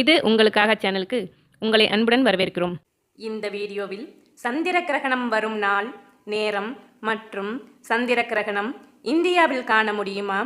இது உங்களுக்காக சேனலுக்கு உங்களை அன்புடன் வரவேற்கிறோம். இந்த வீடியோவில் சந்திர கிரகணம் வரும் நாள் நேரம் மற்றும் சந்திர கிரகணம் இந்தியாவில் காண முடியுமா?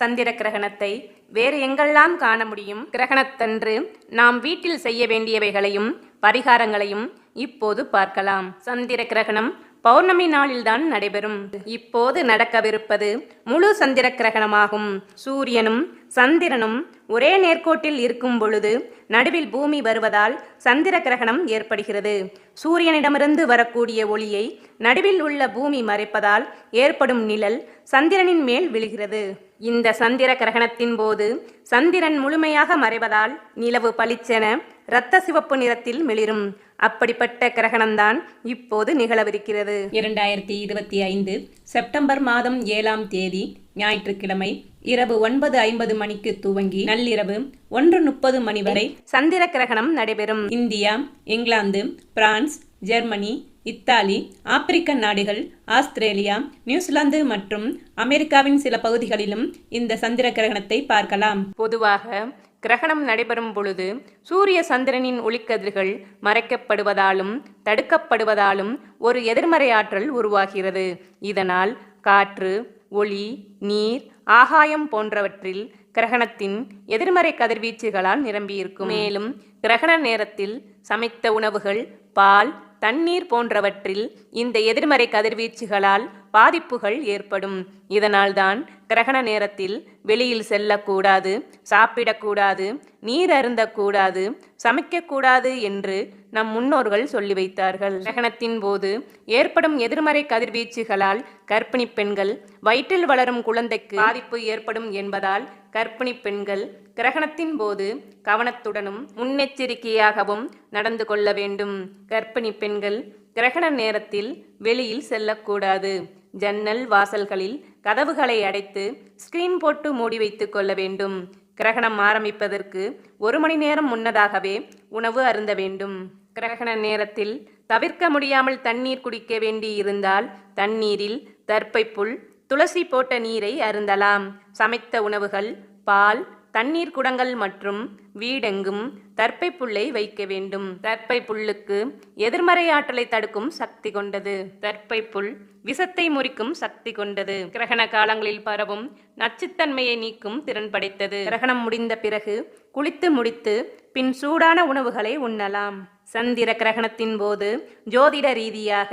சந்திர கிரகணத்தை வேறு எங்கெல்லாம் காண முடியும்? கிரகணத்தன்று நாம் வீட்டில் செய்ய வேண்டியவைகளையும் பரிகாரங்களையும் இப்போது பார்க்கலாம். சந்திர கிரகணம் பௌர்ணமி நாளில்தான் நடைபெறும். இப்போது நடக்கவிருப்பது முழு சந்திர கிரகணமாகும் சூரியனும் சந்திரனும் ஒரே நேர்கோட்டில் இருக்கும் பொழுது நடுவில் பூமி வருவதால் சந்திர கிரகணம் ஏற்படுகிறது. சூரியனிடமிருந்து வரக்கூடிய ஒளியை நடுவில் உள்ள பூமி மறைப்பதால் ஏற்படும் நிழல் சந்திரனின் மேல் விழுகிறது. இந்த சந்திர கிரகணத்தின் போது சந்திரன் முழுமையாக மறைவதால் நிலவு பளிச்சென இரத்த சிவப்பு நிறத்தில் மிளிரும். அப்படிப்பட்ட கிரகணம்தான் இப்போது நிகழவிருக்கிறது. இரண்டாயிரத்தி இருபத்தி ஐந்து செப்டம்பர் மாதம் ஏழாம் தேதி ஞாயிற்றுக்கிழமை இரவு ஒன்பது ஐம்பது மணிக்கு துவங்கி நள்ளிரவு ஒன்று முப்பது மணி வரை சந்திர கிரகணம் நடைபெறும். India England France Germany Italy ஆப்பிரிக்க நாடுகள் ஆஸ்திரேலியா நியூசிலாந்து மற்றும் அமெரிக்காவின் சில பகுதிகளிலும் இந்த சந்திர கிரகணத்தை பார்க்கலாம். பொதுவாக கிரகணம் நடைபெறும் பொழுது சூரிய சந்திரனின் ஒளிக்கதிர்கள் மறைக்கப்படுவதாலும் தடுக்கப்படுவதாலும் ஒரு எதிர்மறை ஆற்றல் உருவாகிறது. இதனால் காற்று ஒளி நீர் ஆகாயம் போன்றவற்றில் கிரகணத்தின் எதிர்மறை கதிர்வீச்சுகளால் நிரம்பியிருக்கும். மேலும் கிரகண நேரத்தில் சமைத்த உணவுகள் பால் தண்ணீர் போன்றவற்றில் இந்த எதிர்மறை கதிர்வீச்சுகளால் பாதிப்புகள் ஏற்படும். இதனால்தான் கிரகண நேரத்தில் வெளியில் செல்லக்கூடாது சாப்பிடக்கூடாது நீர் அருந்தக்கூடாது சமைக்கக்கூடாது என்று நம் முன்னோர்கள் சொல்லி வைத்தார்கள். கிரகணத்தின் போது ஏற்படும் எதிர்மறை கதிர்வீச்சுகளால் கர்ப்பிணி பெண்கள் வயிற்றில் வளரும் குழந்தைக்கு பாதிப்பு ஏற்படும் என்பதால் கர்ப்பிணி பெண்கள் கிரகணத்தின் போது கவனத்துடனும் முன்னெச்சரிக்கையாகவும் நடந்து கொள்ள வேண்டும். கர்ப்பிணி பெண்கள் கிரகண நேரத்தில் வெளியில் செல்லக்கூடாது. ஜன்னல் வாசல்களில் கதவுகளை அடைத்து ஸ்கிரீன் போட்டு மூடி வைத்துக் கொள்ள வேண்டும். கிரகணம் ஆரம்பிப்பதற்கு ஒரு மணி நேரம் முன்னதாகவே உணவு அருந்த வேண்டும். கிரகண நேரத்தில் தவிர்க்க முடியாமல் தண்ணீர் குடிக்க வேண்டி இருந்தால் தண்ணீரில் தர்ப்பை புல் துளசி போட்ட நீரை அருந்தலாம். சமைத்த உணவுகள் பால் தண்ணீர் குடங்கள் மற்றும் வீடெங்கும் தற்பை புல்லை வைக்க வேண்டும். தற்பை புல்லுக்கு எதிர்மறை ஆற்றலை தடுக்கும் சக்தி கொண்டது. தற்பை புல் விஷத்தை முறிக்கும் சக்தி கொண்டது. கிரகண காலங்களில் பரவும் நச்சுத்தன்மையை நீக்கும் திறன் படைத்தது. கிரகணம் முடிந்த பிறகு குளித்து முடித்து பின் சூடான உணவுகளை உண்ணலாம். சந்திர கிரகணத்தின் போது ஜோதிட ரீதியாக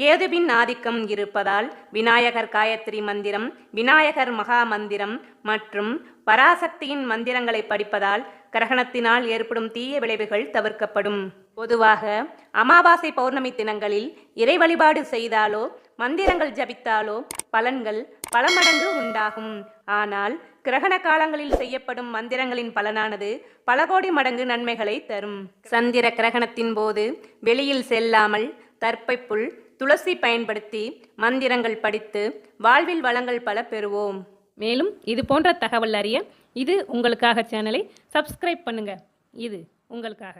கேதுவின் ஆதிக்கம் இருப்பதால் விநாயகர் காயத்ரி மந்திரம் விநாயகர் மகா மந்திரம் மற்றும் பராசக்தியின் மந்திரங்களை படிப்பதால் கிரகணத்தினால் ஏற்படும் தீய விளைவுகள் தவிர்க்கப்படும். பொதுவாக அமாவாசை பௌர்ணமி தினங்களில் இறை வழிபாடு செய்தாலோ மந்திரங்கள் ஜபித்தாலோ பலன்கள் பல மடங்கு உண்டாகும். ஆனால் கிரகண காலங்களில் செய்யப்படும் மந்திரங்களின் பலனானது பல கோடி மடங்கு நன்மைகளை தரும். சந்திர கிரகணத்தின் போது வெளியில் செல்லாமல் தற்பைப்புள் துளசி பயன்படுத்தி மந்திரங்கள் படித்து வாழ்வில் வளங்கள் பல பெறுவோம். மேலும் இது போன்ற தகவல் அறிய இது உங்களுக்காக சேனலை சப்ஸ்கிரைப் பண்ணுங்க. இது உங்களுக்காக.